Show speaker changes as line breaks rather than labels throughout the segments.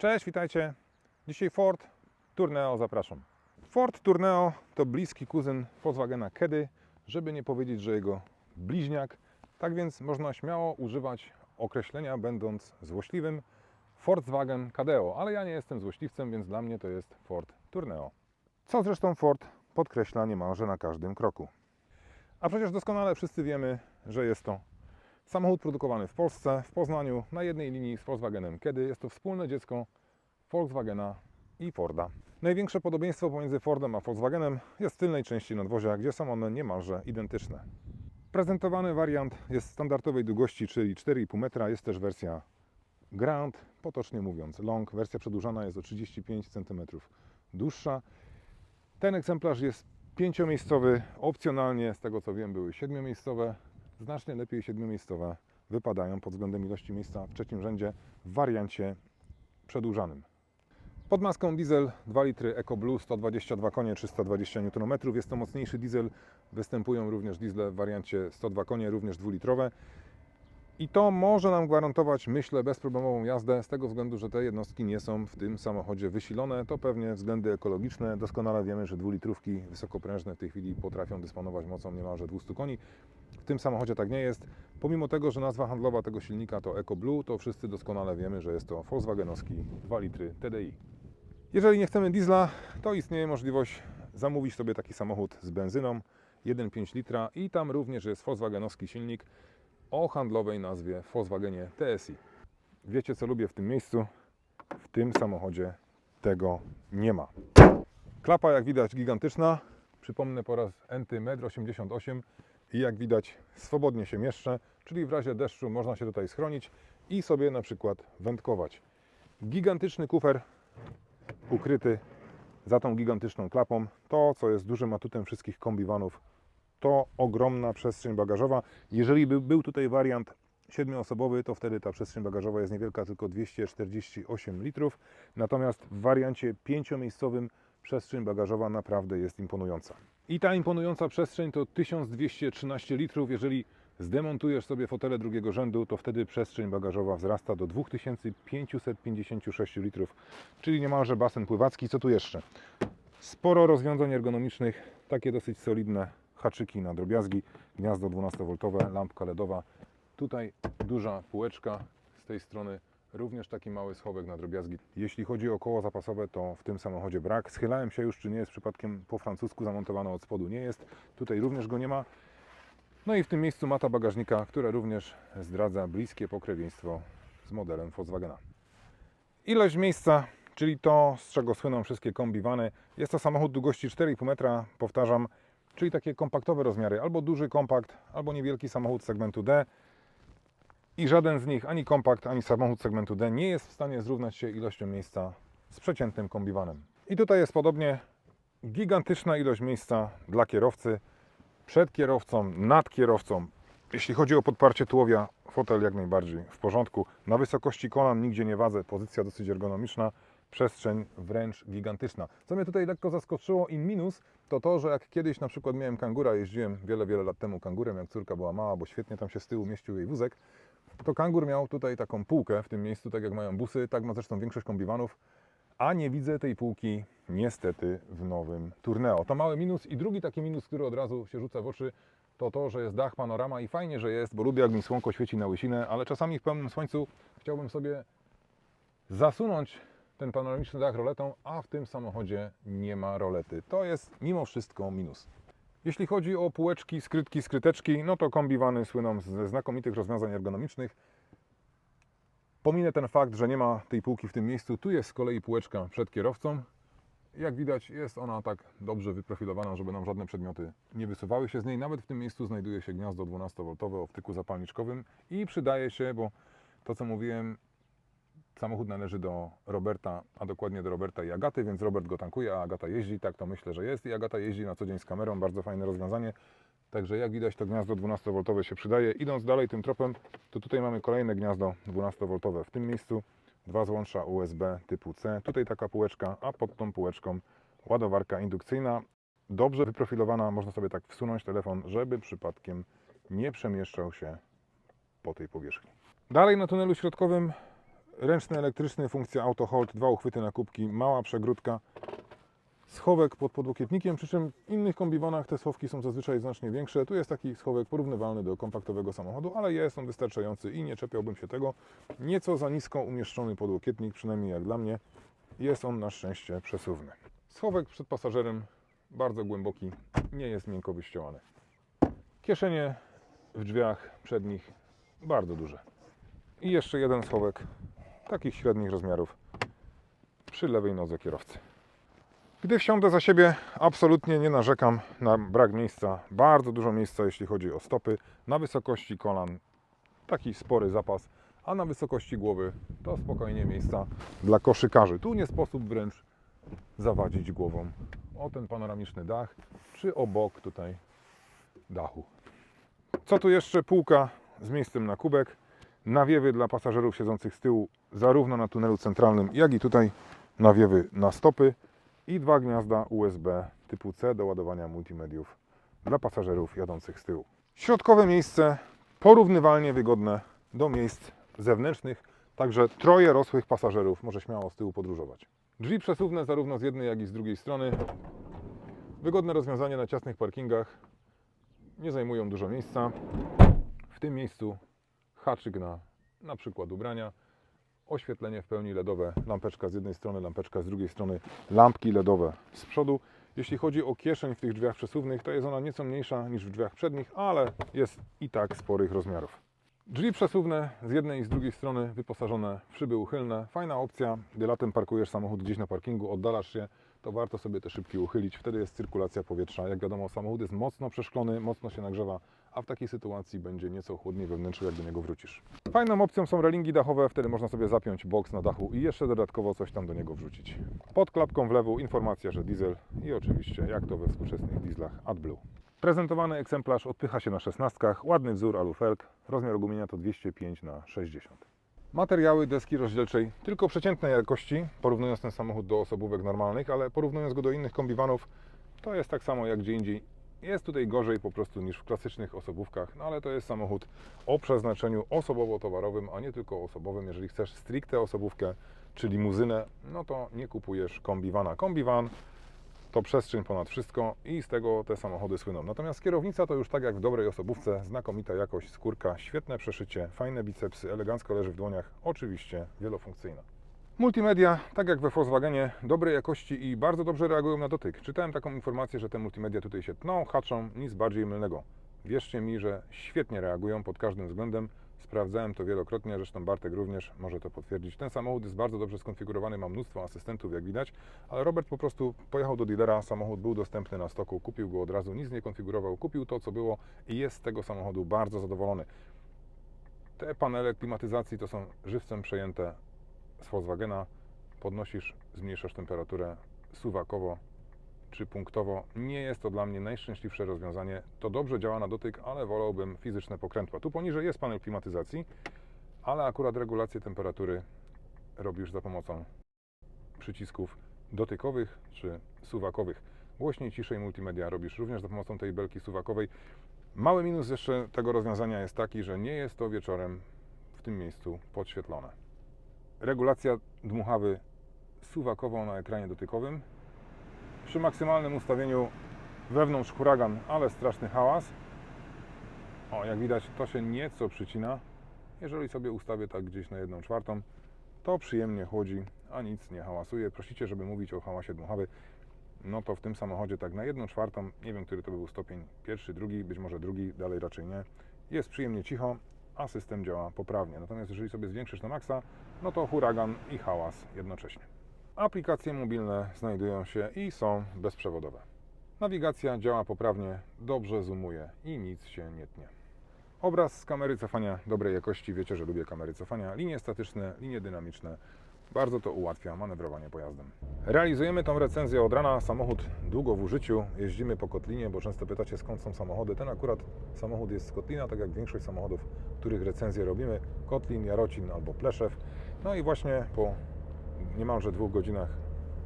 Cześć, witajcie. Dzisiaj Ford Tourneo zapraszam. Ford Tourneo to bliski kuzyn Volkswagena Kedy, żeby nie powiedzieć, że jego bliźniak. Tak więc można śmiało używać określenia, będąc złośliwym, Volkswagen Cadeo, ale ja nie jestem złośliwcem, więc dla mnie to jest Ford Tourneo. Co zresztą Ford podkreśla niemalże na każdym kroku. A przecież doskonale wszyscy wiemy, że jest to samochód produkowany w Polsce, w Poznaniu, na jednej linii z Volkswagenem Kiedy. Jest to wspólne dziecko Volkswagena i Forda. Największe podobieństwo pomiędzy Fordem a Volkswagenem jest w tylnej części nadwozia, gdzie są one niemalże identyczne. Prezentowany wariant jest standardowej długości, czyli 4,5 metra. Jest też wersja Grand, potocznie mówiąc Long. Wersja przedłużana jest o 35 cm dłuższa. Ten egzemplarz jest pięciomiejscowy, opcjonalnie, z tego co wiem, były siedmiomiejscowe. Znacznie lepiej siedmiomiejscowe wypadają pod względem ilości miejsca w trzecim rzędzie w wariancie przedłużanym. Pod maską diesel 2 litry EcoBlue 122 konie 320 Nm. Jest to mocniejszy diesel. Występują również diesle w wariancie 102 konie, również dwulitrowe. I to może nam gwarantować, myślę, bezproblemową jazdę z tego względu, że te jednostki nie są w tym samochodzie wysilone. To pewnie względy ekologiczne. Doskonale wiemy, że dwulitrówki wysokoprężne w tej chwili potrafią dysponować mocą niemalże 200 koni. W tym samochodzie tak nie jest. Pomimo tego, że nazwa handlowa tego silnika to EcoBlue, to wszyscy doskonale wiemy, że jest to Volkswagenowski 2 litry TDI. Jeżeli nie chcemy diesla, to istnieje możliwość zamówić sobie taki samochód z benzyną 1,5 litra i tam również jest Volkswagenowski silnik o handlowej nazwie Volkswagenie TSI. Wiecie co lubię w tym miejscu? W tym samochodzie tego nie ma. Klapa jak widać gigantyczna. Przypomnę po raz enty 1,88 m i jak widać swobodnie się mieszczę, czyli w razie deszczu można się tutaj schronić i sobie na przykład wędkować. Gigantyczny kufer ukryty za tą gigantyczną klapą. To, co jest dużym atutem wszystkich kombiwanów, to ogromna przestrzeń bagażowa. Jeżeli by był tutaj wariant siedmioosobowy, to wtedy ta przestrzeń bagażowa jest niewielka, tylko 248 litrów. Natomiast w wariancie pięciomiejscowym przestrzeń bagażowa naprawdę jest imponująca. I ta imponująca przestrzeń to 1213 litrów. Jeżeli zdemontujesz sobie fotele drugiego rzędu, to wtedy przestrzeń bagażowa wzrasta do 2556 litrów, czyli niemalże basen pływacki. Co tu jeszcze? Sporo rozwiązań ergonomicznych, takie dosyć solidne haczyki na drobiazgi, gniazdo 12V, lampka LEDowa. Tutaj duża półeczka z tej strony, również taki mały schowek na drobiazgi. Jeśli chodzi o koło zapasowe, to w tym samochodzie brak. Schylałem się już, czy nie jest przypadkiem po francusku zamontowane od spodu. Nie jest. Tutaj również go nie ma. No i w tym miejscu mata bagażnika, która również zdradza bliskie pokrewieństwo z modelem Volkswagena. Ilość miejsca, czyli to, z czego słyną wszystkie kombivany, jest to samochód długości 4,5 metra, powtarzam, czyli takie kompaktowe rozmiary, albo duży kompakt, albo niewielki samochód segmentu D. I żaden z nich, ani kompakt, ani samochód segmentu D, nie jest w stanie zrównać się ilością miejsca z przeciętnym kombiwanem. I tutaj jest podobnie gigantyczna ilość miejsca dla kierowcy, przed kierowcą, nad kierowcą. Jeśli chodzi o podparcie tułowia, fotel jak najbardziej w porządku. Na wysokości kolan nigdzie nie wadzę, pozycja dosyć ergonomiczna, przestrzeń wręcz gigantyczna. Co mnie tutaj lekko zaskoczyło i minus, to to, że jak kiedyś na przykład miałem kangura, jeździłem wiele, wiele lat temu kangurem, jak córka była mała, bo świetnie tam się z tyłu mieścił jej wózek, to kangur miał tutaj taką półkę w tym miejscu, tak jak mają busy, tak ma zresztą większość kombiwanów, a nie widzę tej półki niestety w nowym Tourneo. To mały minus i drugi taki minus, który od razu się rzuca w oczy, to to, że jest dach panorama i fajnie, że jest, bo lubię jak mi słonko świeci na łysinę, ale czasami w pełnym słońcu chciałbym sobie zasunąć ten panoramiczny dach roletą, a w tym samochodzie nie ma rolety. To jest mimo wszystko minus. Jeśli chodzi o półeczki, skrytki, skryteczki, no to kombiwany słyną ze znakomitych rozwiązań ergonomicznych. Pominę ten fakt, że nie ma tej półki w tym miejscu. Tu jest z kolei półeczka przed kierowcą. Jak widać, jest ona tak dobrze wyprofilowana, żeby nam żadne przedmioty nie wysuwały się z niej. Nawet w tym miejscu znajduje się gniazdo 12V o wtyku zapalniczkowym i przydaje się, bo to co mówiłem, samochód należy do Roberta, a dokładnie do Roberta i Agaty, więc Robert go tankuje, a Agata jeździ, tak to myślę, że jest. I Agata jeździ na co dzień z kamerą, bardzo fajne rozwiązanie. Także jak widać to gniazdo 12V się przydaje. Idąc dalej tym tropem, to tutaj mamy kolejne gniazdo 12V w tym miejscu. Dwa złącza USB typu C. Tutaj taka półeczka, a pod tą półeczką ładowarka indukcyjna. Dobrze wyprofilowana, można sobie tak wsunąć telefon, żeby przypadkiem nie przemieszczał się po tej powierzchni. Dalej na tunelu środkowym ręczny, elektryczny, funkcja auto hold, dwa uchwyty na kubki, mała przegródka, schowek pod podłokietnikiem, przy czym w innych kombiwanach te schowki są zazwyczaj znacznie większe. Tu jest taki schowek porównywalny do kompaktowego samochodu, ale jest on wystarczający i nie czepiałbym się tego. Nieco za nisko umieszczony podłokietnik, przynajmniej jak dla mnie, jest on na szczęście przesuwny. Schowek przed pasażerem bardzo głęboki, nie jest miękko wyściołany. Kieszenie w drzwiach przednich bardzo duże. I jeszcze jeden schowek takich średnich rozmiarów przy lewej nodze kierowcy. Gdy wsiądę za siebie, absolutnie nie narzekam na brak miejsca. Bardzo dużo miejsca, jeśli chodzi o stopy. Na wysokości kolan taki spory zapas, a na wysokości głowy to spokojnie miejsca dla koszykarzy. Tu nie sposób wręcz zawadzić głową o ten panoramiczny dach, czy obok tutaj dachu. Co tu jeszcze? Półka z miejscem na kubek. Nawiewy dla pasażerów siedzących z tyłu, zarówno na tunelu centralnym, jak i tutaj nawiewy na stopy i dwa gniazda USB typu C do ładowania multimediów dla pasażerów jadących z tyłu. Środkowe miejsce porównywalnie wygodne do miejsc zewnętrznych, także troje rosłych pasażerów może śmiało z tyłu podróżować. Drzwi przesuwne zarówno z jednej, jak i z drugiej strony. Wygodne rozwiązanie na ciasnych parkingach. Nie zajmują dużo miejsca. W tym miejscu haczyk na na przykład ubrania, oświetlenie w pełni LEDowe, lampeczka z jednej strony, lampeczka z drugiej strony, lampki LEDowe z przodu. Jeśli chodzi o kieszeń w tych drzwiach przesuwnych, to jest ona nieco mniejsza niż w drzwiach przednich, ale jest i tak sporych rozmiarów. Drzwi przesuwne z jednej i z drugiej strony wyposażone w szyby uchylne. Fajna opcja, gdy latem parkujesz samochód gdzieś na parkingu, oddalasz się, to warto sobie te szybki uchylić. Wtedy jest cyrkulacja powietrza. Jak wiadomo, samochód jest mocno przeszklony, mocno się nagrzewa, a w takiej sytuacji będzie nieco chłodniej we wnętrzu, jak do niego wrócisz. Fajną opcją są relingi dachowe, wtedy można sobie zapiąć boks na dachu i jeszcze dodatkowo coś tam do niego wrzucić. Pod klapką w lewo informacja, że diesel i oczywiście, jak to we współczesnych dieslach, AdBlue. Prezentowany egzemplarz odpycha się na szesnastkach, ładny wzór alufelg, rozmiar gumienia to 205 na 60 Materiały deski rozdzielczej tylko przeciętnej jakości, porównując ten samochód do osobówek normalnych, ale porównując go do innych kombiwanów, to jest tak samo jak gdzie indziej. Jest tutaj gorzej po prostu niż w klasycznych osobówkach, no ale to jest samochód o przeznaczeniu osobowo-towarowym, a nie tylko osobowym. Jeżeli chcesz stricte osobówkę czy limuzynę, no to nie kupujesz kombiwana. Kombiwan to przestrzeń ponad wszystko i z tego te samochody słyną. Natomiast kierownica to już tak jak w dobrej osobówce, znakomita jakość, skórka, świetne przeszycie, fajne bicepsy, elegancko leży w dłoniach, oczywiście wielofunkcyjna. Multimedia, tak jak we Volkswagenie, dobrej jakości i bardzo dobrze reagują na dotyk. Czytałem taką informację, że te multimedia tutaj się tną, haczą, nic bardziej mylnego. Wierzcie mi, że świetnie reagują pod każdym względem. Sprawdzałem to wielokrotnie, zresztą Bartek również może to potwierdzić. Ten samochód jest bardzo dobrze skonfigurowany, ma mnóstwo asystentów, jak widać, ale Robert po prostu pojechał do dealera, samochód był dostępny na stoku, kupił go od razu, nic nie konfigurował, kupił to, co było i jest z tego samochodu bardzo zadowolony. Te panele klimatyzacji to są żywcem przejęte z Volkswagena. Podnosisz, zmniejszasz temperaturę suwakowo czy punktowo. Nie jest to dla mnie najszczęśliwsze rozwiązanie. To dobrze działa na dotyk, ale wolałbym fizyczne pokrętła. Tu poniżej jest panel klimatyzacji, ale akurat regulację temperatury robisz za pomocą przycisków dotykowych czy suwakowych. Głośniej, ciszej multimedia robisz również za pomocą tej belki suwakowej. Mały minus jeszcze tego rozwiązania jest taki, że nie jest to wieczorem w tym miejscu podświetlone. Regulacja dmuchawy suwakową na ekranie dotykowym. Przy maksymalnym ustawieniu wewnątrz huragan, ale straszny hałas. O, jak widać, to się nieco przycina. Jeżeli sobie ustawię tak gdzieś na 1 czwartą, to przyjemnie chłodzi, a nic nie hałasuje. Prosicie, żeby mówić o hałasie dmuchawy. No to w tym samochodzie tak na 1 czwartą, nie wiem, który to był stopień, pierwszy, drugi, być może drugi, dalej raczej nie. Jest przyjemnie cicho, a system działa poprawnie. Natomiast jeżeli sobie zwiększysz na maksa, no to huragan i hałas jednocześnie. Aplikacje mobilne znajdują się i są bezprzewodowe. Nawigacja działa poprawnie, dobrze zoomuje i nic się nie tnie. Obraz z kamery cofania dobrej jakości, wiecie, że lubię kamery cofania, linie statyczne, linie dynamiczne. Bardzo to ułatwia manewrowanie pojazdem. Realizujemy tą recenzję od rana. Samochód długo w użyciu. Jeździmy po Kotlinie, bo często pytacie skąd są samochody. Ten akurat samochód jest z Kotlina, tak jak większość samochodów, których recenzję robimy. Kotlin, Jarocin albo Pleszew. No i właśnie po niemalże dwóch godzinach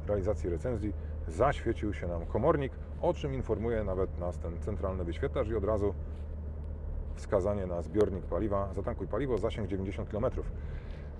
realizacji recenzji zaświecił się nam komornik, o czym informuje nawet nas ten centralny wyświetlacz i od razu wskazanie na zbiornik paliwa. Zatankuj paliwo, zasięg 90 km.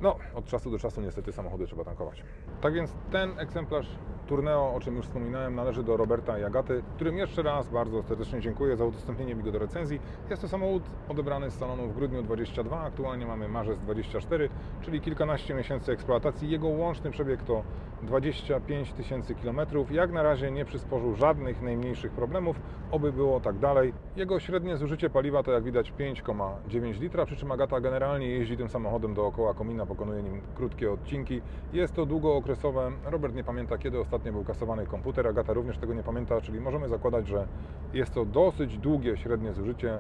No, od czasu do czasu niestety samochody trzeba tankować. Tak więc ten egzemplarz Tourneo, o czym już wspominałem, należy do Roberta i Agaty, którym jeszcze raz bardzo serdecznie dziękuję za udostępnienie mi go do recenzji. Jest to samochód odebrany z salonu w grudniu 22, aktualnie mamy marzec 24, czyli kilkanaście miesięcy eksploatacji. Jego łączny przebieg to 25 tysięcy kilometrów. Jak na razie nie przysporzył żadnych najmniejszych problemów, oby było tak dalej. Jego średnie zużycie paliwa to jak widać 5,9 litra, przy czym Agata generalnie jeździ tym samochodem dookoła komina, pokonuje nim krótkie odcinki. Jest to długookresowe. Robert nie pamięta kiedy ostatnio był kasowany komputer, Agata również tego nie pamięta, czyli możemy zakładać, że jest to dosyć długie średnie zużycie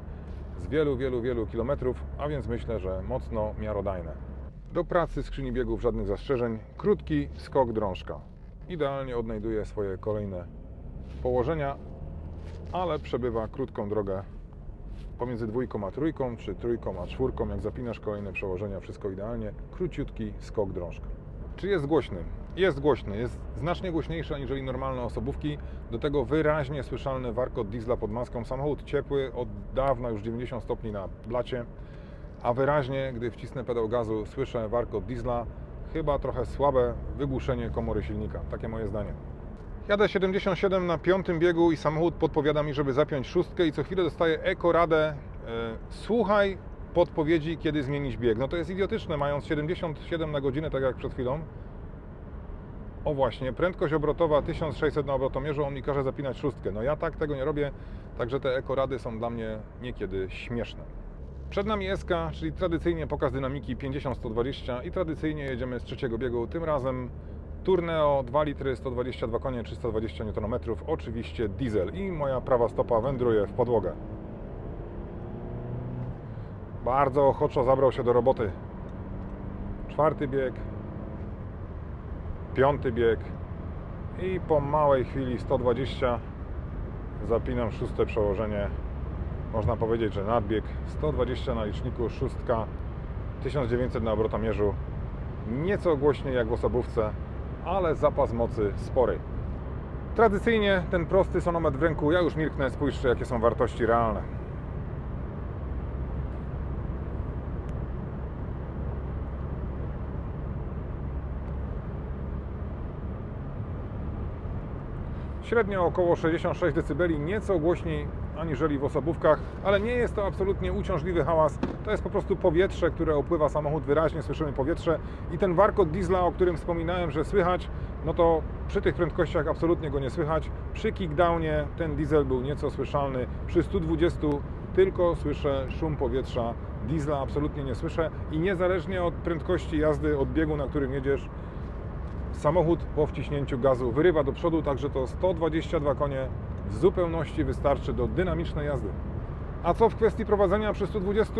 z wielu, wielu, wielu kilometrów, a więc myślę, że mocno miarodajne. Do pracy skrzyni biegów żadnych zastrzeżeń. Krótki skok drążka. Idealnie odnajduje swoje kolejne położenia, ale przebywa krótką drogę pomiędzy dwójką a trójką, czy trójką a czwórką. Jak zapinasz kolejne przełożenia, wszystko idealnie. Króciutki skok drążka. Czy jest głośny? Jest głośny, jest znacznie głośniejszy aniżeli normalne osobówki. Do tego wyraźnie słyszalny warkot diesla pod maską. Samochód ciepły, od dawna już 90 stopni na blacie, a wyraźnie, gdy wcisnę pedał gazu, słyszę warkot diesla. Chyba trochę słabe wygłuszenie komory silnika. Takie moje zdanie. Jadę 77 na piątym biegu i samochód podpowiada mi, żeby zapiąć szóstkę i co chwilę dostaję ekoradę. E, słuchaj podpowiedzi, kiedy zmienić bieg. No to jest idiotyczne, mając 77 na godzinę, tak jak przed chwilą. O właśnie, prędkość obrotowa 1600 na obrotomierzu, on mi każe zapinać szóstkę. No ja tak tego nie robię, także te ekorady są dla mnie niekiedy śmieszne. Przed nami SK, czyli tradycyjnie pokaz dynamiki 50-120 i tradycyjnie jedziemy z trzeciego biegu, tym razem Tourneo 2 litry, 122 konie, 320 Nm, oczywiście diesel i moja prawa stopa wędruje w podłogę. Bardzo ochoczo zabrał się do roboty. Czwarty bieg, piąty bieg i po małej chwili 120 zapinam szóste przełożenie. Można powiedzieć, że nadbieg 120 na liczniku, szóstka 1900 na obrotomierzu. Nieco głośniej jak w osobówce, ale zapas mocy spory. Tradycyjnie ten prosty sonometr w ręku, ja już milknę, spójrzcie jakie są wartości realne. Średnio około 66 dB, nieco głośniej aniżeli w osobówkach, ale nie jest to absolutnie uciążliwy hałas. To jest po prostu powietrze, które opływa samochód, wyraźnie słyszymy powietrze i ten warkot diesla, o którym wspominałem, że słychać, no to przy tych prędkościach absolutnie go nie słychać. Przy kickdownie ten diesel był nieco słyszalny, przy 120 tylko słyszę szum powietrza, diesla absolutnie nie słyszę i niezależnie od prędkości jazdy, od biegu, na którym jedziesz, samochód po wciśnięciu gazu wyrywa do przodu, także to 122 konie w zupełności wystarczy do dynamicznej jazdy. A co w kwestii prowadzenia przy 120?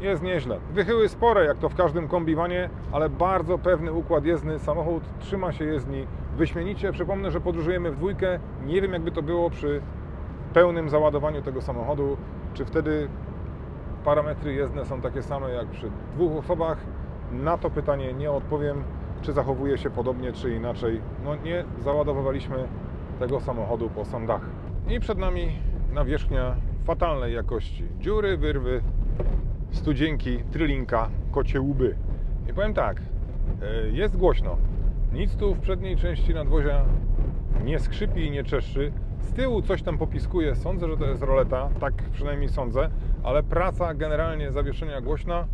Jest nieźle. Wychyły spore, jak to w każdym kombiwanie, ale bardzo pewny układ jezdny. Samochód trzyma się jezdni wyśmienicie. Przypomnę, że podróżujemy w dwójkę. Nie wiem, jakby to było przy pełnym załadowaniu tego samochodu. Czy wtedy parametry jezdne są takie same jak przy dwóch osobach? Na to pytanie nie odpowiem, czy zachowuje się podobnie, czy inaczej. No nie załadowywaliśmy tego samochodu po sam dach. I przed nami nawierzchnia fatalnej jakości. Dziury, wyrwy, studzienki, trylinka, kocie łby. I powiem tak, e, jest głośno. Nic tu w przedniej części nadwozia nie skrzypi i nie czeszczy. Z tyłu coś tam popiskuje. Sądzę, że to jest roleta, tak przynajmniej sądzę, ale praca generalnie zawieszenia głośna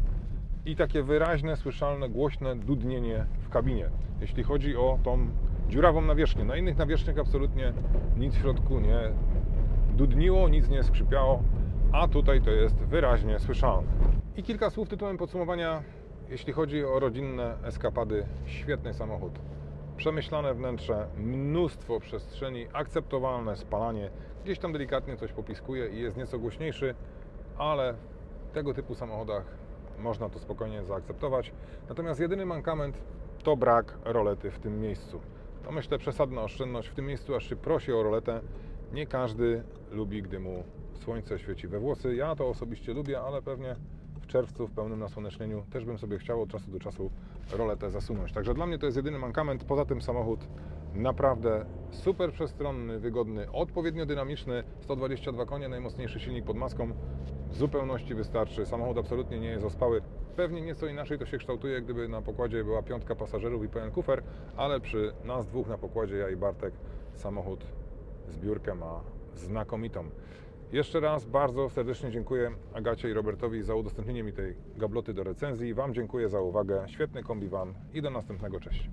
i takie wyraźne, słyszalne, głośne dudnienie w kabinie. Jeśli chodzi o tą dziurawą nawierzchnię. Na innych nawierzchniach absolutnie nic w środku nie dudniło, nic nie skrzypiało, a tutaj to jest wyraźnie słyszalne. I kilka słów tytułem podsumowania, jeśli chodzi o rodzinne eskapady. Świetny samochód. Przemyślane wnętrze, mnóstwo przestrzeni, akceptowalne spalanie. Gdzieś tam delikatnie coś popiskuje i jest nieco głośniejszy, ale w tego typu samochodach można to spokojnie zaakceptować. Natomiast jedyny mankament to brak rolety w tym miejscu. To myślę przesadna oszczędność. W tym miejscu aż się prosi o roletę. Nie każdy lubi, gdy mu słońce świeci we włosy. Ja to osobiście lubię, ale pewnie w czerwcu w pełnym nasłonecznieniu też bym sobie chciał od czasu do czasu roletę zasunąć. Także dla mnie to jest jedyny mankament. Poza tym samochód Naprawdę super przestronny, wygodny, odpowiednio dynamiczny, 122 konie, najmocniejszy silnik pod maską. W zupełności wystarczy. Samochód absolutnie nie jest ospały. Pewnie nieco inaczej to się kształtuje, gdyby na pokładzie była piątka pasażerów i pełen kufer, ale przy nas dwóch na pokładzie, ja i Bartek, samochód zbiórkę ma znakomitą. Jeszcze raz bardzo serdecznie dziękuję Agacie i Robertowi za udostępnienie mi tej gabloty do recenzji. Wam dziękuję za uwagę. Świetny kombi Wam i do następnego. Cześć.